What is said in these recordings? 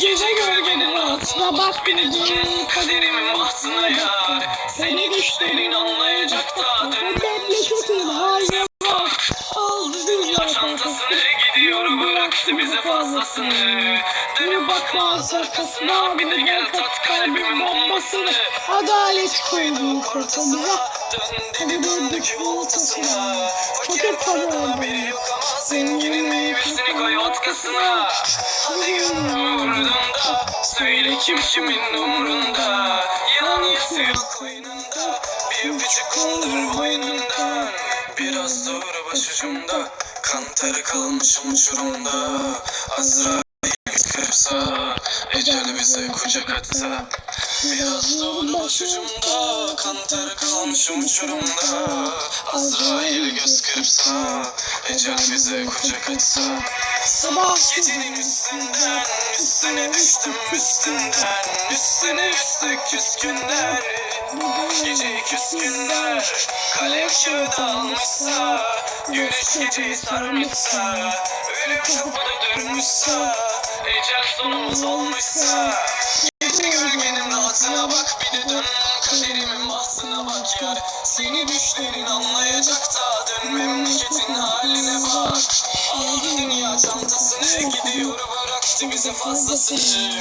Gece gölgenin altına bak beni dön kaderimin bahtına yar Seni düşlerin anlayacak da dön Memleketin haline bak. Aldı dünya çantasını gidiyor bıraktı bize fazlasını Dönüp bakmaz arkasına bir de gel kalbimin bombasını Adalet koydu ortamıza. Dön dedi döndük voltasına Fakir para ama zenginin meyvesini koy vodkasına Hadi gönlüm umrunda Söyle kim kimin umrunda Yalan yatıyor koynunda Bir öpücük kondur boynundan Biraz doğru başucumda Kan kalmışım uçurumda. Azrail kırpsa Ecel bize kucak atsa Biraz doğru başucumda Kan teri kalmışım uçurumda. Azrail göz kırpsa Ecel bize kucak atsa. Sabah Gecenin üstünden Üstüne düştüm üstünden. Üstüne üstlük küskünler. Geceyi küskünler Kalem kağıt almışsa Güneş geceyi sarmışsa Ölüm kapıda durmuşsa Ecel sonumuz olmuşsa Gece gölgenin rahatına bak bir de dön Kaderimin bahtına bak yar Seni düşlerin anlayacak da Dön memleketin haline bak. Aldı dünya çantasını Gidiyor bıraktı bize fazlasını.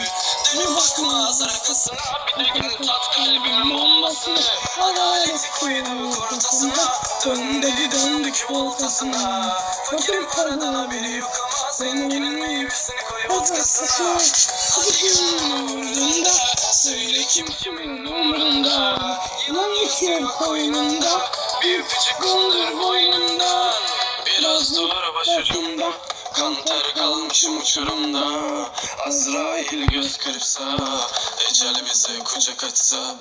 Dönüp bakmaz arkasına Bir de gel tat kalbimin bombasını. Adaleti koyduk ortasına Dön dedi döndük voltasına. Fakirin paradan haberi yok ama Zenginin meyvesini koy vodkasına Hadi gönlüm umrunda Söyle kim kimin umrunda Yılan yetiyor koynunda? Bir öpücük kondur boynundan. Biraz duvara başucumda Kan ter kalmışım uçurumda. Azrail göz kırpsa Ecel bize kucak açsa.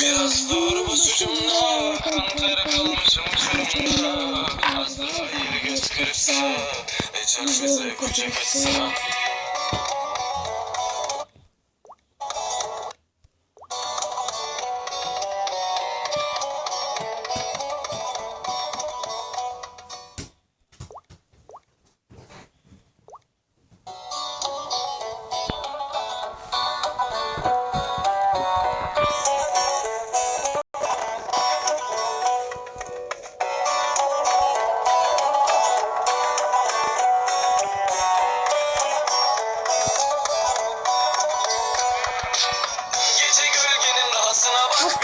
Biraz dur başucumda Kan ter kalmışım uçurumda. Azrail göz kırpsa Ecel bize kucak açsa Gece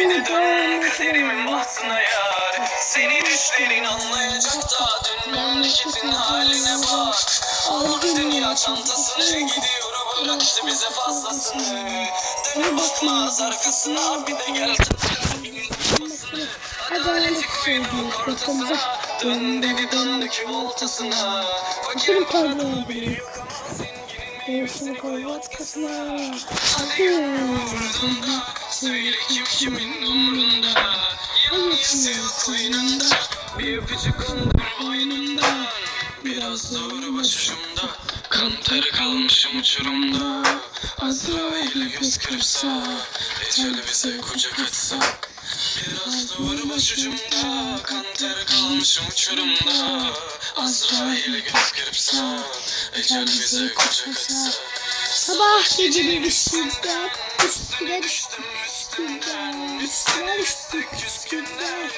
bir de dön kaderimin bahtına yar. Seni düşlerin anlayacak da dön memleketin haline bak. Aldı dünya çantasını gidiyor bıraktı bize fazlasını. Dönüp bakmaz arkasına bir de gel Adaleti koyduk ortasına Dön dedi döndük voltasına Fakirin parmağı biri yok ama zenginin meyvesini koy vodkasına Hadi umrunda Söyle kim kimin umrunda? Yok koynunda. Bir öpücük kondur boynundan Biraz doğru başucumda Kan ter kalmışım uçurumda. Azrail göz kırpsa Ecel bize kucak açsa. Biraz doğru başucumda Kan ter kalmışım uçurumda. Azrail göz kırpsa Ecel bize kucak açsa. Sabah gecenin üstünden. Üstüne düştüm üstünden. Üstüne düştük küskünler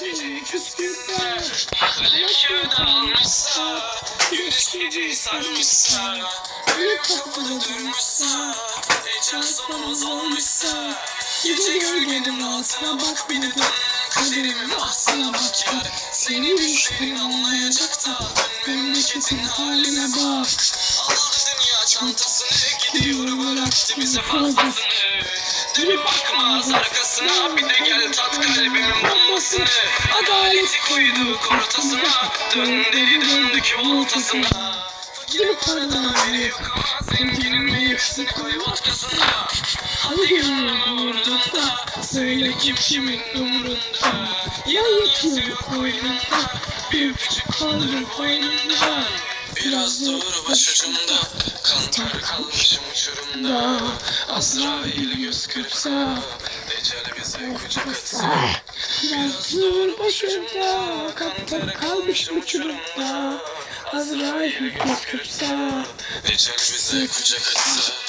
Geceyi küskünler Kalem kağıda almışsa Güneş geceyi sarmışsa Ölüm kapıda durmuşsa Ecel sonumuz olmuşsa Gece gölgenin altına bak de dön Kaderimin bahtına bak yar Seni düşlerin anlayacak da memleketin haline bak Aldı dünya çantasını Gidiyor bıraktı bize fazlasını Dönüp bakmaz arkasına Bir de gel tat kalbimin bombasını Adaleti koyduk ortasına Dön dedi döndük voltasına Fakirin paradan haberi yok ama Zenginin meyvesini koy vodkasına Hadi gönlüm umrunda Söyle kim kimin umrunda. Yan yatıyor koynunda Bir öpücük kaldır boynundan Biraz dur başucumda Kantar kalmışım uçurumda Azrail göz kırpsa Deccal bize kucak atsa. Biraz dur başımda Kaptan kalmış uçurumda Azrail göz kırpsa. Deccal bize kucak atsa